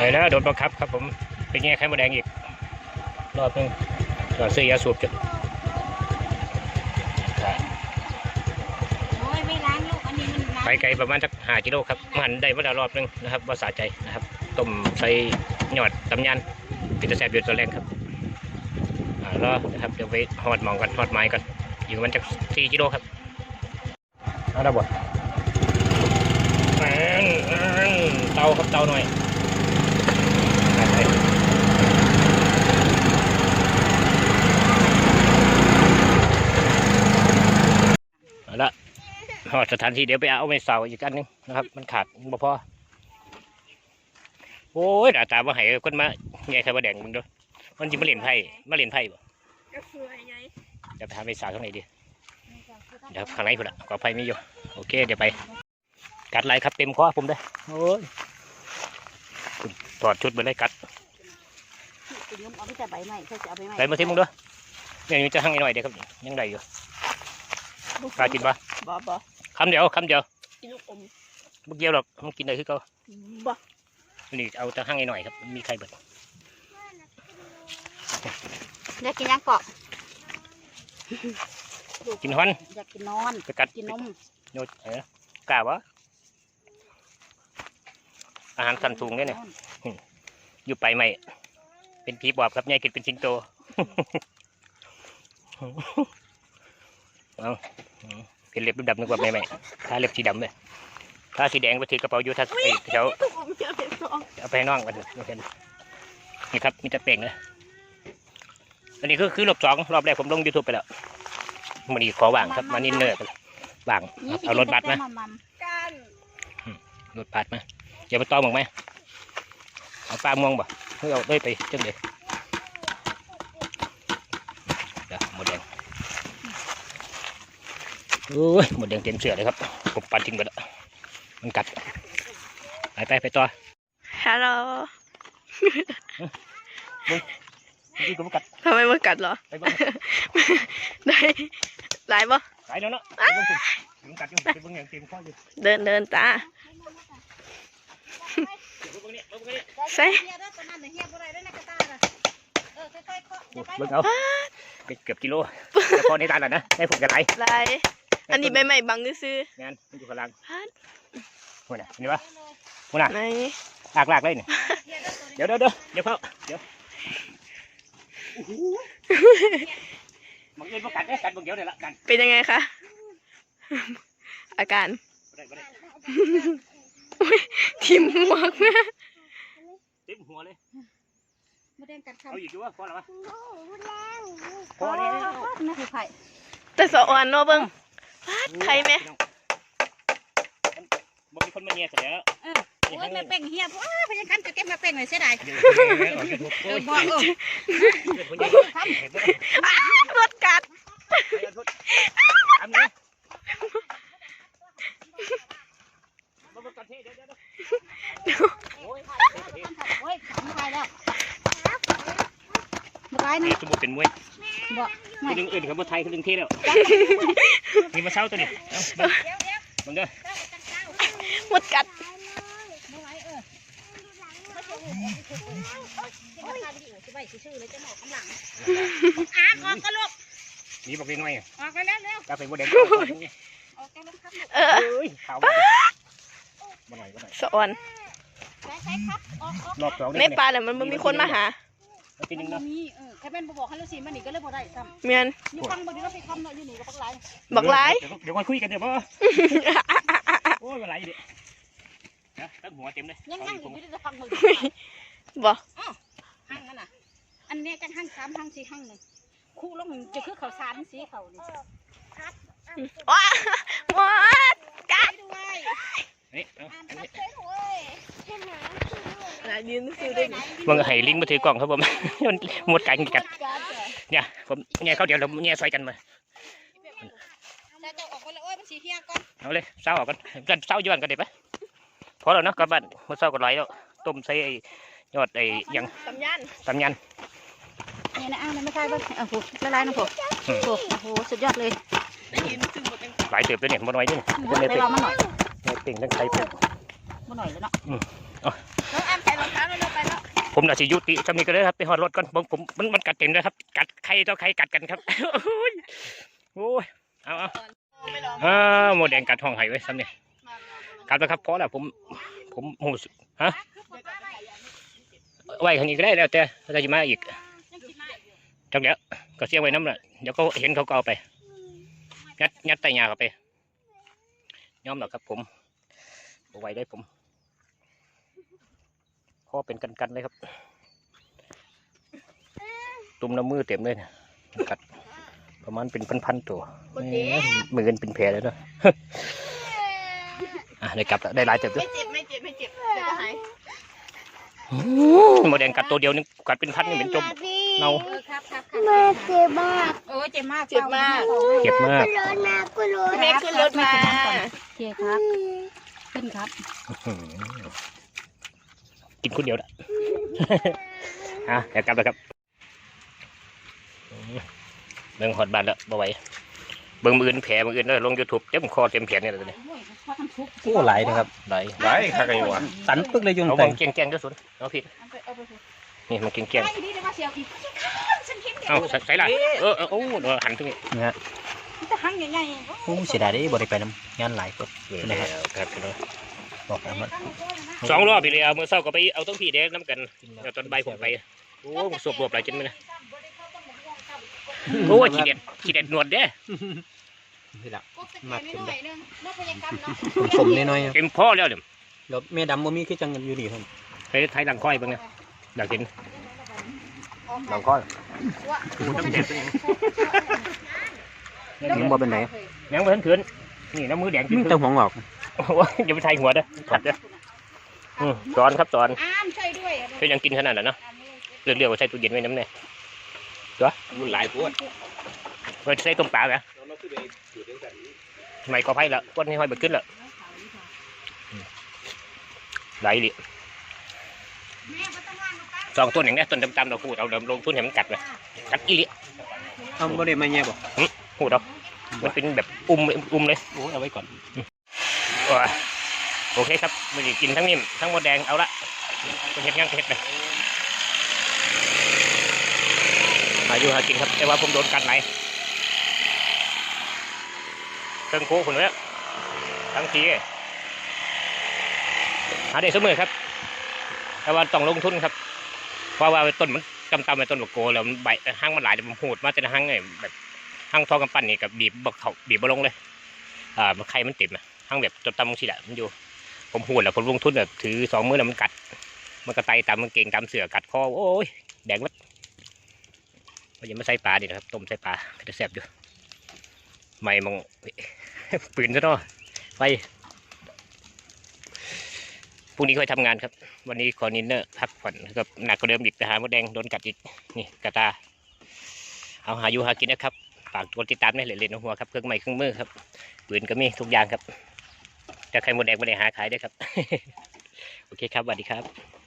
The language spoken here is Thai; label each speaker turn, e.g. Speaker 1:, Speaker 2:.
Speaker 1: ไปแล้วโดนบังคับครับผมไปแง่ไข่มดแดงอีก รอบหนึงก่อนซื้อยาสูบจะ
Speaker 2: โอ้ยไม่ล้างลูกอันนี้มันล้าง
Speaker 1: ไปไกลประมาณสักห้ากิโลครับมันได้มาแล้วรอบหนึงนะครับว่าสาใจนะครับต้มใส่หยอดตำยานปิดตะแสบอยู่ตัวแรงครับอ่ารอนะครับเดี๋ยวไปหอดหมองกันหอดไม้กันอยู่ประมันจากสี่กิโลครับเอาละบ่แม่นแม่นเตาครับเตาหน่อย ไปไปเอาละหอดสถานที่เดี๋ยวไปเอาไม่เสาอีกอันหนึงนะครับ มันขาดบ่พอโอ้ยหน้าตาบ่ให้คนมาใหญ่ใครบ่แดงมึงดูมันจิมาเล่นไพ่มาเล่นไพ่บ่
Speaker 2: ก็สวยไง
Speaker 1: เดี๋ยวไปหาไม่สาวข้างในดิเดี๋ยวข้างในพุ่นอะกอไผ่มีอยู่โอเคเดี๋ยวไปกัดไหลครับเต็มคอผมเลยโอ้ย ถอดชุดไปเลยกัด
Speaker 2: กินนมเอาไปแต่ใบใหม่เขาจะเอาใบใหม่
Speaker 1: ไปมาที่มึงด้วยเนี่ยมันจะหั่งอีกหน่อยเดียวครับยังได้อยู่กล้ากินปะ
Speaker 2: บ่บ่
Speaker 1: คำเดียวคำเดียว
Speaker 2: กินลูกอม
Speaker 1: เมื่อกี้หรอกมันกินได้คือเก่า
Speaker 2: บ่
Speaker 1: นี่เอาแต่หั่งอีกหน่อยครับมันมีไข่เบิด
Speaker 2: อยากกินยังเกาะ
Speaker 1: กินฮอน
Speaker 2: อยากกินนอน
Speaker 1: ไปกัด
Speaker 2: กินนม
Speaker 1: โยนเออกล้าวะ อาหารสันสูงเนี่ยเนี่ยอยู่ไปใหม่ เป็นผีบอบครับยายกินเป็นสิงโตเอาอืมเป็นเล็บดำๆนึกว่าไม่ไม่ถ้าเล็บสีดำเลยถ้าสีแดงไปถือกระเป๋าอยู่ถ้าไอ้แถว
Speaker 2: ลูกอมเยอะเป็นสอง
Speaker 1: เอาไปให้น้องกันเถอะเห็นนี่ครับมีแต่เป่งนะอันนี้คือคือรอบสองรอบแรกผมลงยูทูบไปแล้วมันนี้ขอว่างครับมานินเนอร์ไปเลยว่างครับเอารถบัสมา
Speaker 2: กัน
Speaker 1: รถบัสมา อย่าไปต้อมออกไหมเอาปลาม่วงบ่เพื่อเอาได้ไปจังเด็ดเดี๋ยวหมดแดงโอ้ยหมดแดงเต็มเสือเลยครับผมปันทิ้งไปแล้วมันกัดไปไปไปต่อ
Speaker 3: ฮัลโหล
Speaker 1: นี่ก็มันกัด
Speaker 3: ทำไมมากัดเหรอ
Speaker 1: ไปบ้าง
Speaker 3: ได้หลายบ่
Speaker 1: ไปแล้วเนาะไปเบิ่งสิมันกัดอยู่ไปเบิ่งอย่างเต็มข้ออยู่
Speaker 3: เดินเดินจ้า ใส่
Speaker 2: เฮียด้วยตอนนั้นเฮียบ่ได้ด้วยนะกระตาน่ะเออค่อยๆเคาะอย่าไป
Speaker 1: เบิ่งเอาเกือบกิโลแต่พอในตาแล้วนะได้ผมกันไหล
Speaker 3: หลายอันนี้ใบใหม่บังซื้อ
Speaker 1: งานมันอยู่ข้างล่าง
Speaker 3: ฮัด
Speaker 1: หัวน่ะเห็นปะหัวน่ะ
Speaker 3: ไหน
Speaker 1: ลากลากเลยเนี่ย
Speaker 2: เฮียด้วยตัวนี้
Speaker 1: เดี๋ยวเดี๋ยวเดี๋ยวเดี๋ยวเขาเดี๋ยวมึงเอ็นพวกกัดเนี่ยกัดมึงเดี๋ยวเดี๋ยวละกัน
Speaker 3: เป็นยังไงคะอาการ
Speaker 1: บ่ได้บ่ได้
Speaker 3: ทิมหมวกนะ
Speaker 1: เต็มหัวเลย
Speaker 2: บ่ได้กัดคำ
Speaker 1: เอาอีกดูว่าพอแล้ววะพ
Speaker 2: พ
Speaker 1: อ
Speaker 2: อ
Speaker 1: แล้
Speaker 2: แล้ววนะคือไข่
Speaker 3: แต่สะอ่อนเนาะเบิ่งฮัดไข่ไหม
Speaker 1: บอกมีคนมาเนี่ยเสร็จแล้ว
Speaker 2: โอ้ยแม่เป่งเฮียว้าพยังคันจะเก็บมาเป่งเลยเสียดาย
Speaker 1: เดี๋ยวออกจากโอ้ย
Speaker 2: บอกเออ
Speaker 1: เดี๋ยวผมจะทำเห็นไหม
Speaker 3: รถกัด
Speaker 1: ทำเลยมาบอนเทเดี๋ยวเดี๋ยวเดี๋ยวโอ้ย
Speaker 2: โอ้ยขำไข่แล้วบ่ได้นะ
Speaker 1: นี่สมมติเป็นมวย
Speaker 2: บ่
Speaker 1: คนหนึ่งอื่นเขามาไทยคนหนึ่งเทแล้วนี่มาเศร้าตัวนี้เอาเบิ่งเด้อ
Speaker 3: หมดกัด
Speaker 2: บ่ไหวเออที่มาทานที่อื่นสิไว้ชื่อเลยจะกกำลังอ่านออกกันลูก
Speaker 1: นี่บอกเล็กน้อย
Speaker 2: ออกกันแล้วเร็ว
Speaker 1: กาแฟโมเดล
Speaker 2: ออกกันลูกครับ
Speaker 3: เออ
Speaker 1: ขาว มาหน่อยมาหน่อย
Speaker 3: สะอ่อน
Speaker 2: ใช้ใช้ครับออกออก
Speaker 1: รอบสอง
Speaker 3: ในป่าแล้วมันบ่มีคนมาหา
Speaker 1: ทีนึง
Speaker 2: มั
Speaker 1: เนาะ
Speaker 2: นมีเออแค่เป็นบ่บอกให้เราสิมันนี่ก็เลยบ่ได้ซ้
Speaker 3: เมียนำ
Speaker 2: มีฟังบ่ดีเราไปคำเนาะอยู่นี่ก็ปักหลาย
Speaker 3: บักหลาย
Speaker 1: เดี๋ยวค่อยคุยกันเดี๋ยวพ่อโอ้ยมาไหลดินะตั้งหัวเต็มเลย
Speaker 2: ยังหั่งอยู่ที่จะฟังเบิ่ง
Speaker 3: บ่
Speaker 2: หั่งนั่นน่ะ อันนี้จังหั่งสามหั่งสี่หั่งหนึ่งคู่ลงจะคือข้าวสารสีเขานี่
Speaker 3: ว้าว้ากัด
Speaker 2: ด้วย
Speaker 1: นี่เอาอันนี้
Speaker 3: น่ายืนซื้อได้ดิ
Speaker 1: มึงให้ลิงมาถือกล่องครับผม มันหมดกันกัดเนี่ยผมเนี่ยเขาเดี๋ยวเราเนี่ยซอยกันมา
Speaker 2: แล้วจะออกไปแล้วโอ้ยมันสีเฮียก่อน
Speaker 1: เอาเลยเศร้าออกกันกันเศร้าย้อนกันเดี๋ยวไปพอแล้วเนาะกลับบ้านมาเศร้ากันไหลแล้วต้มใส่ไอ้ยอดไอ้หยัง
Speaker 3: สำยัน
Speaker 1: ตำยัน
Speaker 2: นี่นะอ้าวไม่ใช่เบิ่งโอ้โหละลายนะผมโอ้โหสุดยอดเลย
Speaker 3: ได้ยืนซื้อหมดเป็น
Speaker 1: หลายเติบเลยเนี่ยมันน้อยด้วย
Speaker 2: ไป
Speaker 1: เนี่ยเป็น
Speaker 2: รอมาหน่อย
Speaker 1: เนี่ยเป็นทั้งไข่เป็ด
Speaker 2: มาหน่อยแล้วเนาะ
Speaker 1: อืม
Speaker 2: น้องอ้ามใส่รองเท้าแล้วไป
Speaker 1: ผมน่าสิยุติจำนี้ก็เลยครับไปหอดรถก่อนผมผมมันมันกัดเต็มเลยครับ กัดใครต่อใครกัดกันครับโอ้ยโอ้ยเอาเอา
Speaker 3: ไม่ลอง
Speaker 1: อ่าหมดแดงกัดห้องไห้ไว้ซ้ำเนี่ยกัดแล้วครับพอแล้วผมผมหูสึกฮะไว้ข้างนี้ก็ได้แล้วแต่ถ้าจะมาอีกจังเดี๋ยวก็เสียไว้น้ำละเดี๋ยวก็เห็นเขาก็เอาไปยัดยัดใต้ยาเข้าไป ยอมหรอกครับผม เอาไว้ได้ผมพ่อเป็นกันๆเลยครับ ตุ่มน้ำมือเต็มเลยเนี่ยกัด ประมาณเป็นพันๆตัวแหมมือกันเป็นแผลเลยเนาะอะได้กลับแล้วได้หลายเจ็บด้ว
Speaker 3: ไม่
Speaker 1: ย
Speaker 3: เจ็บไม่เจ็บไม่เจ็บเดี๋ยวก็หาย
Speaker 1: หมดแดงกัดตัวเดียวนี่กัดเป็นพันนี่เป็นจมเนา
Speaker 2: เออครับครับครับ
Speaker 4: มาเจ็บมาก
Speaker 2: โอ้ยเจ็บมาก
Speaker 3: เจ็บมาก
Speaker 1: เจ็บมาก
Speaker 4: รถมากูรถ
Speaker 3: แม่ขึ้นรถมา
Speaker 2: โอเคครับ ขึ้นครับ
Speaker 1: อื้อหือกินคนเดียวละอะได้กลับแล้วครับเบิ่งหอดบานแล้วบ่ไหวเบิ่งมืออื่นแผลมืออื่นแล้วลงยูทูบเต็มคอเต็มแขนนี่เลยตัวนี้
Speaker 2: โอ้ยพ่อทำทุกข์
Speaker 5: โอ้หลายนะครับ
Speaker 1: ไหล
Speaker 5: หลายคักไอ้หวะสันปึ๊กเลยยุ่ง
Speaker 1: เอา
Speaker 5: แต่
Speaker 1: มองเกียงๆด้วยสุดเอาผิด
Speaker 2: เอาไปเอาไปเถอะ
Speaker 1: นี่มันเกียง
Speaker 2: ไอ้นี่เดี๋ยวมาเสียวอีกฉันเห็น
Speaker 1: ๆเอาใส่ใส่ละเออเออโอ้เดี๋ยวหันตรงนี้
Speaker 5: นะฮะ
Speaker 2: มัน จะหังใหญ่
Speaker 5: โอ้เสียดายเด้บ่ได้ไปน้ำงานหลายคน
Speaker 1: นี่แหละครับพี่น้อง
Speaker 5: บอกแล้วมัน
Speaker 2: ๆ
Speaker 1: สองรอบพี่เลยเอามือเศร้าก็ไปเอาต้องพี่เด็กน้ำกันเดี๋ยวตอนใบายผมไปโอ้สวบรวบหลายจนไหมนะโอ้ยขี้เด็ดขี้เด็ดหนวดเด้
Speaker 5: นี่ละ
Speaker 2: กบตะแกรงนิดหน่อยนึงนกพยากรรมเนาะ
Speaker 5: สมๆน้อยๆครับ
Speaker 1: เต็มพ่อแล้วเนี่ย
Speaker 5: เดี๋ยวแม่ดำบ่มีคือจังอยู่ดีครับ
Speaker 1: ไปไทยหลังค่อยบ้างเนี่ยอยากกินหลังค่อยน้ำเด็ดตัวเอง
Speaker 5: ยิงบ่เป็นไร
Speaker 1: ยังไม่ทันเถื่อนนี่น้ำมือแดงจริ
Speaker 5: มี
Speaker 1: ง
Speaker 5: แต่หัวงอก
Speaker 1: โอ้ยอย่าไปไทยหัวเด้อขัดเด้ออืมสอนครับสอน
Speaker 2: อ้ามช่วยด้วย
Speaker 1: เฮ้ยยังกินขนาดนั้นเนาะเรื่องเรียกว่าใส่ตู้เย็นไว้น้ำเนี่ยตัวมันหลายพวดไว้ใส่ต้มปลาไหมทำไมก็ไพ่ละก้นให้ห้อยเบิดขึ้นละไหลดิสองต้นอย่างเนี้ยต้นดำๆเราพูดเอาเดิมลงทุนให้มันกัดเลยกัดอีหลิ
Speaker 5: เอาบ่ได้มาแย่บ่
Speaker 1: พูดเอามันเป็นแบบอุ้มอุ้มเลย
Speaker 5: โอ้เอาไว้ก่อน
Speaker 1: โอ้ยโอเคครับมันกินทั้งนิ่มทั้งหมดแดงเอาละเป็นเห็ดงานก็เห็ดเลยหาอยู่หากินครับแต่ว่าผมโดนกัดไหนเครื่องโค้คนเนี้ยทั้งทีหาได้เสมอครับ แต่ว่าต้องลงทุนครับ เพราะว่าต้นมันกำตำไปต้นบกโกแล้วมันใบห้างมันหลายเดี๋ยวมันหูดมาแต่ละห้างไงแบบ ห้างทองกำปั้นนี่กับบีบบกเขาบีบบลงเลย อ่ามันไข่มันติดนะห้างแบบจดตำมังสิแหละมันอยู่ ผมหูดแล้วผมลงทุนแบบถือสองมือแล้วมันกัด มันก็ไตตามมันเก่งตามเสือกัดคอโอ้ยแดงวัดมันยังไม่ใส่ปลาดินะครับต้มใส่ปลาก็จะแซ่บอยู่ไม่มองปืนซะเนาะไปพรุ่งนี้ค่อยทำงานครับ วันนี้ขอนินเนอร์พักผ่อนกับหนักกว่าเดิมอีกแต่หามดแดงโดนกัดอีกนี่กระตาเอาหาอยู่หากินนะครับ ฝากกดติดตามในเหรียญหัวครับเครื่องไม้เครื่องมือครับปืนก็มีทุกอย่างครับจะใครหมดแดงไม่ได้หาขายได้อครับ โอเคครับสวัสดีครับ